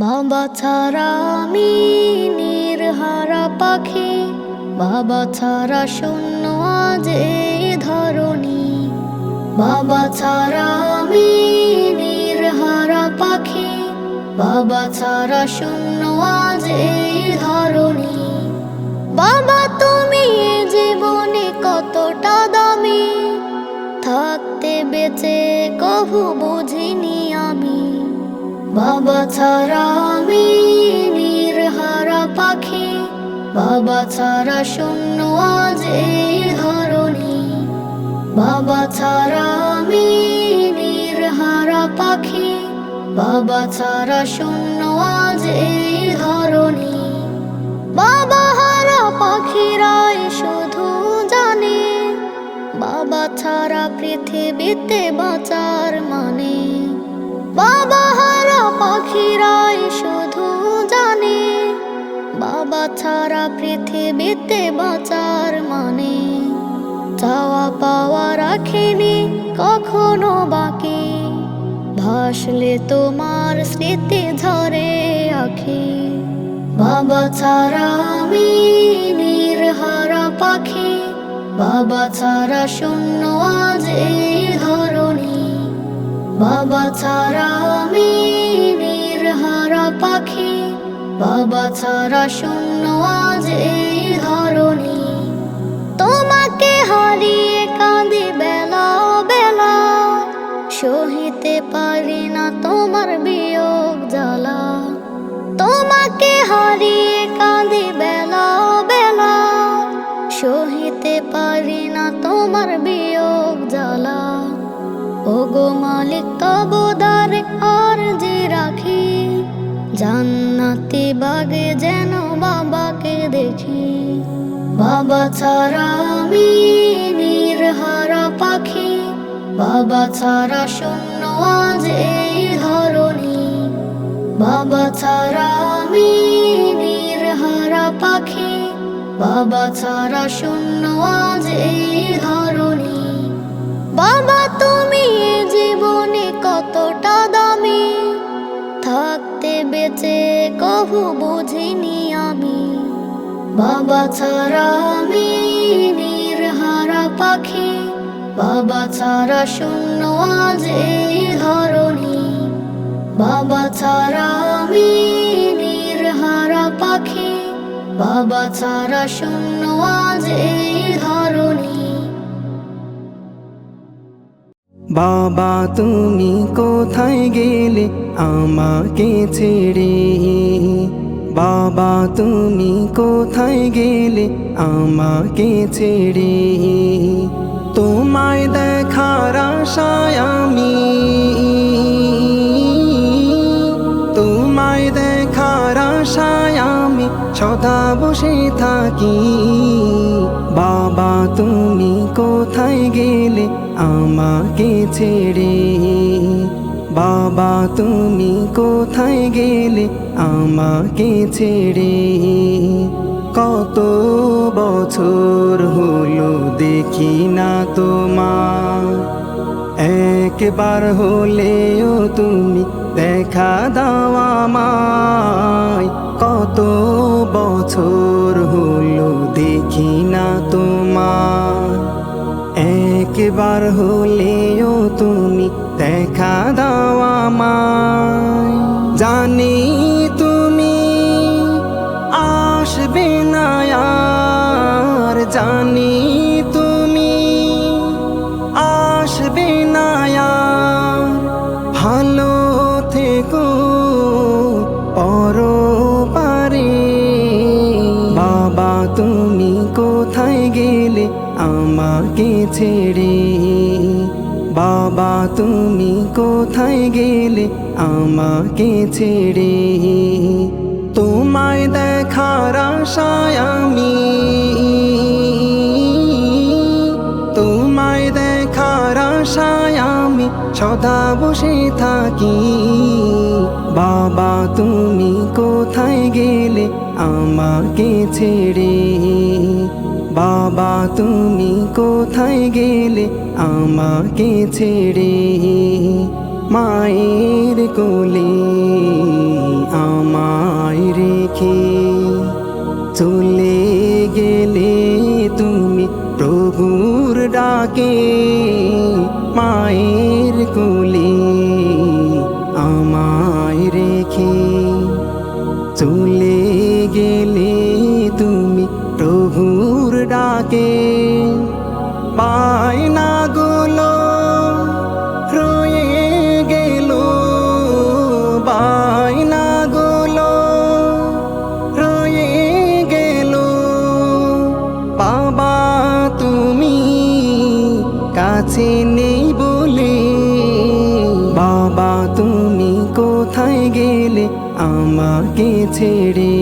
বাবা ছাড়া আমি নির্হারা পাখি। বাবা ছাড়া শূন্য আজ এই ধরণী। বাবা ছাড়া আমি নির্হারা পাখি। বাবা ছাড়া শূন্য আজ এই ধরণী। বাবা, তুমি জীবনে কতটা দামি? থাকতে বেঁচে কভু বাবা ছাড়া আমি নির্হারা পাখি। বাবা ছাড়া শূন্য আজ এই ধরণী বাবা ছাড়া আমি নির্হারা পাখি। বাবা ছাড়া শূন্য আজ এই ধরণী বাবা হারা পাখিরাই শুধু জানে। বাবা ছাড়া পৃথিবীতে বাঁচার মানে বাবা হারা পাখিরাই শুধু জানে, বাবা ছাড়া পৃথিবীতে বাঁচার মানে। চাওয়া পাওয়া রাখেনি, কখনো বাকি। ভাসলে তোমার স্মৃতি ঝরে আখি। বাবা ছাড়া আমি নির্হারা পাখি, বাবা ছাড়া শূন্য আজ এই ধরণী বাবা ছাড়া আমি নিরহারা পাখি। বাবা ছাড়া শূন্য আজ এই ধরণী। তোমাকে হারিয়ে কাঁদি বেলা বেলা। সহিতে পারি না তোমার বিয়োগ। আর যে রাখি, জান্নাতি বাগে যেন বাবাকে দেখি। বাবা ছাড়া আমি নির্হারা পাখি, বাবা ছাড়া শূন্য আজ এই ধরণী। বাবা ছাড়া আমি নির্হারা পাখি, বাবা ছাড়া শূন্য আজ এই ধরণী। বাবা, তুমি জীবনে থাকতে বেঁচে কভু বুঝিনি আমি। বাবা ছাড়া আমি নির্হারা পাখি। বাবা ছাড়া শূন্য আজ এই বাবা ছাড়া আমি নির্হারা পাখি। বাবা ছাড়া শূন্য আজ এই বাবা, তুমি কোথায় গেলে আমাকে ছেড়ে? বাবা, তুমি কোথায় গেলে আমাকে ছেড়ে? তোমায় দেখার আশায় আমি। তোমায় দেখার আশায় আমি সদা বসে থাকি। বাবা, তুমি কোথায় গেলে আমাকে ছেড়ে, বাবা তুমি কোথায় গেলে আমাকে ছেড়ে? কত বছর হলো দেখি না তোমার। একবার হলেও তুমি দেখা দাও আমায়। কত বছর হলো দেখি না তোমার। একবার হলেও তুমি দেখা দাও আমায়। জানি তুমি আসবে না আর জানি গেলে আমাকে ছেড়ে। বাবা, তুমি কোথায় গেলে আমাকে ছেড়ে? তোমায় দেখার আশায় আমি। তোমায় দেখার আশায় আমি সদা বসে থাকি। বাবা, তুমি কোথায় গেলে আমাকে ছেড়ে? বাবা, তুমি কোথায় গেলে আমাকে ছেড়ে? মায়ের কোলে আমায় রেখে চলে গেলে তুমি প্রভুর ডাকে। মায়ের কোলে কাছে নেই বলে। বাবা, তুমি কোথায় গেলে আমাকে ছেড়ে?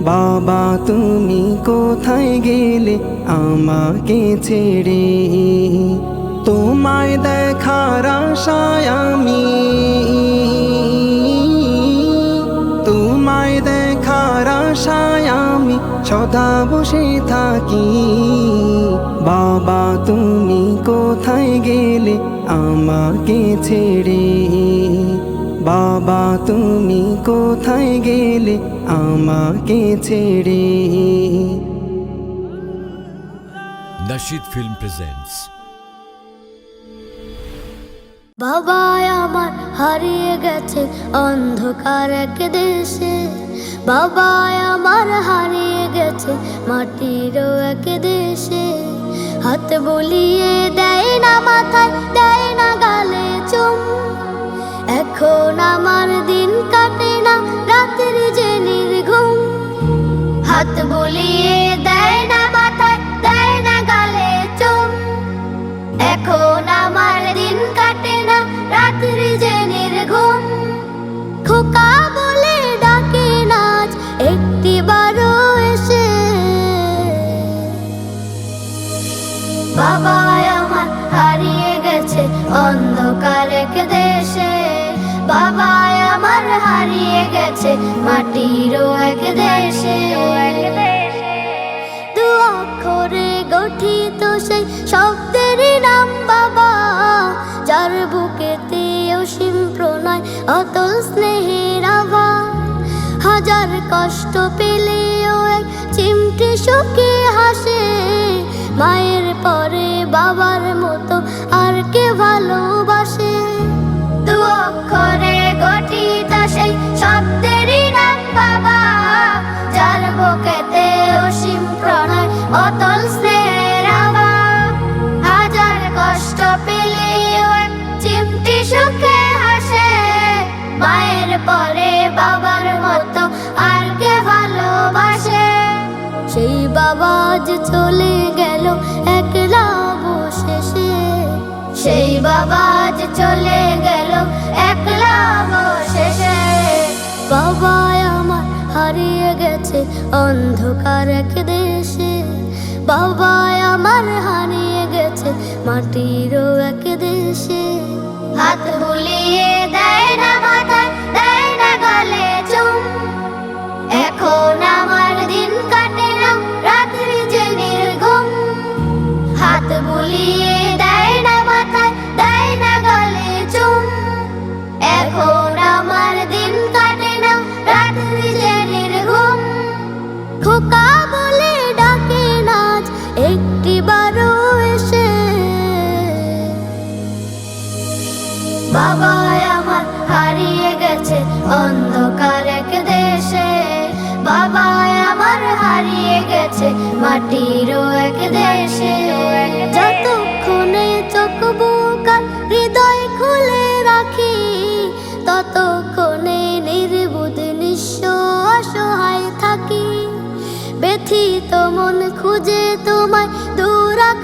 বাবা, তুমি কোথায় গেলে আমাকে ছেড়ে? তোমায় দেখার আশায় আমি সদা বসে থাকি। বাবা তুমি কোথায় গেলে আমাকে ছেড়ে? বাবা তুমি কোথায় গেলে আমাকে ছেড়ে? Nashid Film presents বাবা আমার হারিয়ে গেছে অন্ধকার এক দেশে। বাবা আমার হারিয়ে গেছে মাটির এক দেশে। হাত বলিয়ে দেয় না মাথায়, দেয় না গালে চুম। এখন আমার দিন কাটে না রাতের যে নির্ঘুম হাত বলিয়ে দেয় না মাথায়, দেয় না গালে চুম। এখন আমার দিন কাটে না রাত্রি যে নির্ঘুম খোকা বাবা আমার হারিয়ে গেছে অন্ধকার এক দেশে। বাবা আমার হারিয়ে গেছে মাটিরও এক দেশে। দু অক্ষরে গঠিত সেই শব্দেরই নাম বাবা, যার বুকেতে অসীম প্রণয়, অতল স্নেহের আভা। হাজার কষ্ট পেলেও এক চিমটি সুখে হাসে। মায়ের পরে বাবার মতো আর কে ভালোবাসে? দু অক্ষরে গঠিত সেই শব্দেরই নাম বাবা। যার বুকেতে অসীম প্রণয়, অতল স্নেহের সেই বাবা আজ চলে গেল, একলা বসেসে সেই বাবা আজ চলে গেল, একলা বসেসে বাবা আমার হারিয়ে গেছে অন্ধকার এক দেশে। বাবা আমার হারিয়ে গেছে মাটিরও এক দেশে। হাত বুলিয়ে দেয় না মাথায়, দেয় না চুম। এখন আমার বুলিয়ে এখন আমার দিন না খোকা বলে নাচ, একটি বাবা আমার হারিয়ে গেছে অন্ধকার এক দেশে। বাবা আমার হারিয়ে গেছে মাটিরও এক দেশে।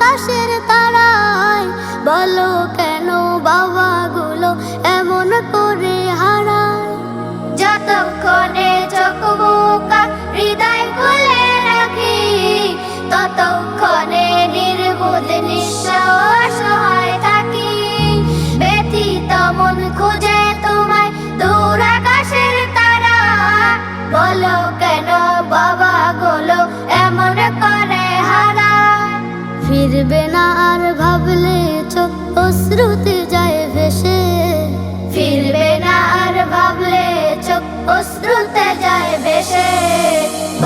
আকাশের তারায় বলো কেন বাবাগুলো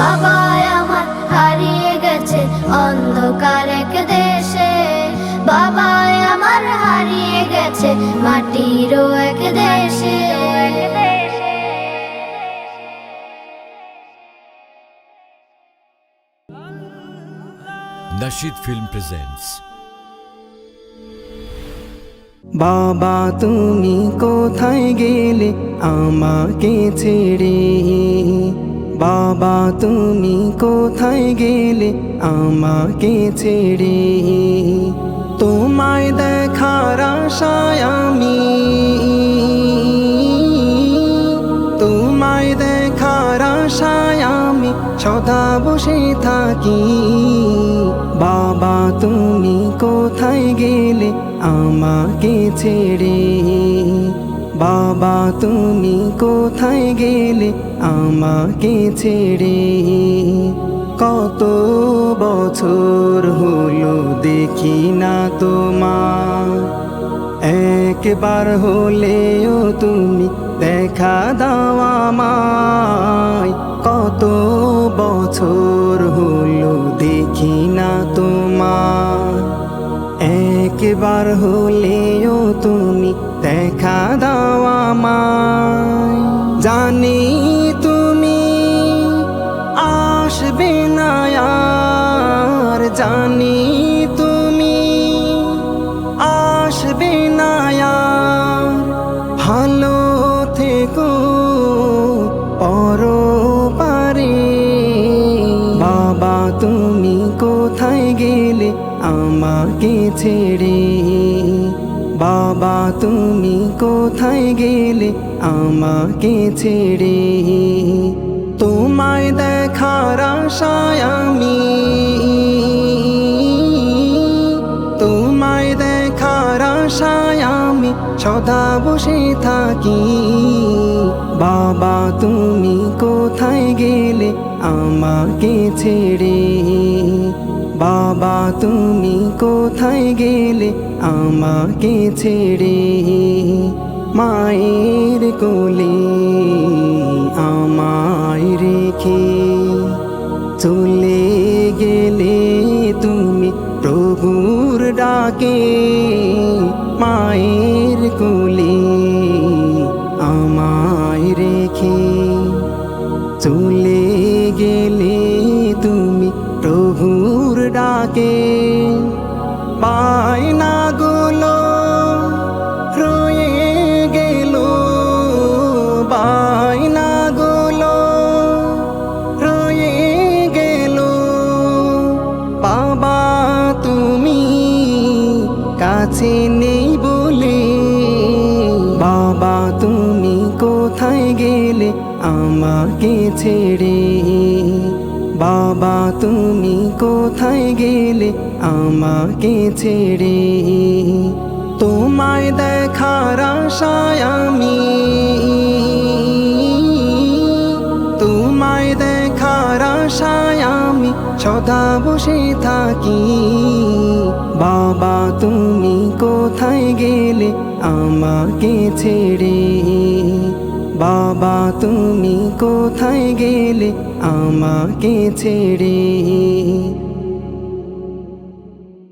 বাবা আমার হারিয়ে গেছে অন্ধকার এক দেশে। আমার হারিয়ে গেছে মাটিরও এক দেশে। Nashid Film বাবা তুমি কোথায় গেলে আমাকে ছেড়ে? বাবা, তুমি কোথায় গেলে আমাকে ছেড়ে? তোমায় দেখার আশায় আমি। তোমায় দেখার আশায় আমি সদা বসে থাকি। বাবা, তুমি কোথায় গেলে আমাকে ছেড়ে? বাবা, তুমি কোথায় গেলে আমাকে ছেড়ে কত বছর হলো দেখি না তোমার। একবার হলেও তুমি দেখা দাও আমায়। কত বছর হলো দেখি না তোমার। একবার হলেও তুমি থেকো পর পারে বাবা, তুমি কোথায় গেলে আমাকে ছেড়ে? বাবা, তুমি কোথায় গেলে আমাকে ছেড়ে? তোমায় দেখার আশায় আমি দেখার আশায় আমি সদা বসে থাকি। বাবা, তুমি কোথায় গেলে আমাকে ছেড়ে? বাবা, তুমি কোথায় গেলে আমাকে ছেড়ে? মায়ের কোলে আমায় রেখে চলে গেলে তুমি প্রভুর ডাকে। মায়ের ছেড়ে। বাবা, তুমি কোথায় গেলে আমাকে ছেড়ে? তোমায় দেখার আশায় আমি। তোমায় দেখার আশায় আমি সদা বসে থাকি। বাবা, তুমি কোথায় গেলে আমাকে ছেড়ে? বাবা তুমি কোথায় গেলে আমাকে ছেড়ে?